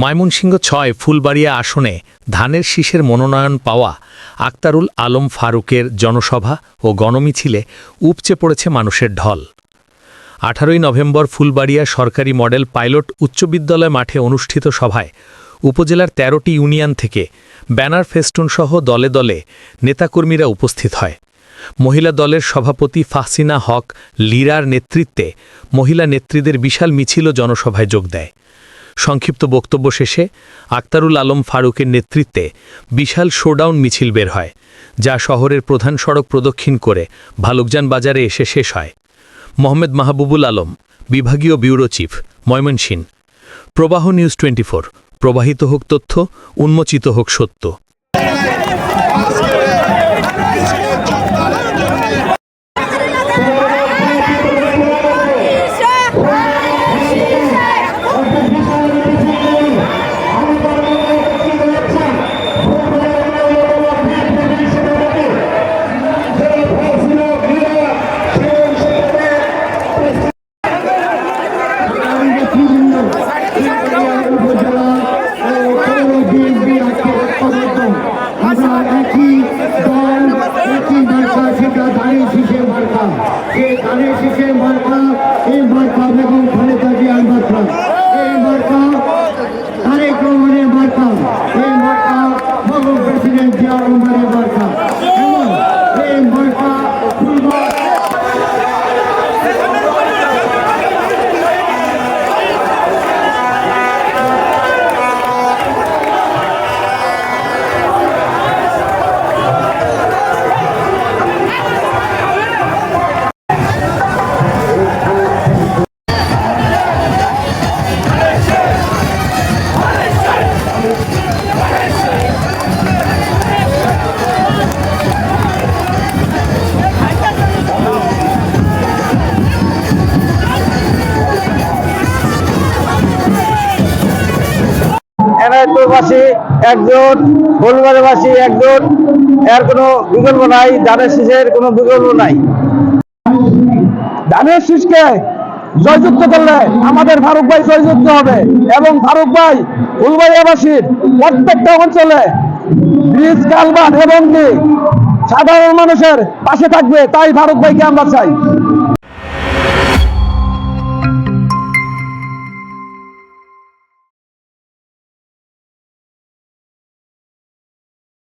ময়মনসিংহ ছয় ফুলবাড়িয়া আসনে ধানের শীষের মনোনয়ন পাওয়া আক্তারুল আলম ফারুকের জনসভা ও গণমিছিলে উপচে পড়েছে মানুষের ঢল। আঠারোই নভেম্বর ফুলবাড়িয়া সরকারি মডেল পাইলট উচ্চ বিদ্যালয় মাঠে অনুষ্ঠিত সভায় উপজেলার তেরোটি ইউনিয়ন থেকে ব্যানার ফেস্টুনসহ দলে দলে নেতাকর্মীরা উপস্থিত হয়। মহিলা দলের সভাপতি ফাহসিনা হক, লিরার নেতৃত্বে মহিলা নেত্রীদের বিশাল মিছিল জনসভায় যোগ দেয়। সংক্ষিপ্ত বক্তব্য শেষে আক্তারুল আলম ফারুকের নেতৃত্বে বিশাল শোডাউন মিছিল বের হয়, যা শহরের প্রধান সড়ক প্রদক্ষিণ করে ভালুকজান বাজারে এসে শেষ হয়। মোহাম্মদ মাহবুবুল আলম, বিভাগীয় ব্যুরো চিফ ময়মনসিন প্রবাহ নিউজ টোয়েন্টি প্রবাহিত হোক তথ্য, উন্মোচিত হোক সত্য। এনায়তপুরবাসী একজন ফুলবাড়িবাসী এর কোনো বিকল্প নাই, ধানের শীষের কোনো বিকল্প নাই। ধানের শীষকে জয়যুক্ত করলে আমাদের ফারুক ভাই জয়যুক্ত হবে এবং ফারুক ভাই ফুলবাড়িয়াবাসীর প্রত্যেকটা অঞ্চলে ব্রিজ কালবান এবং সাধারণ মানুষের পাশে থাকবে, তাই ফারুক ভাইকে আমরা চাই।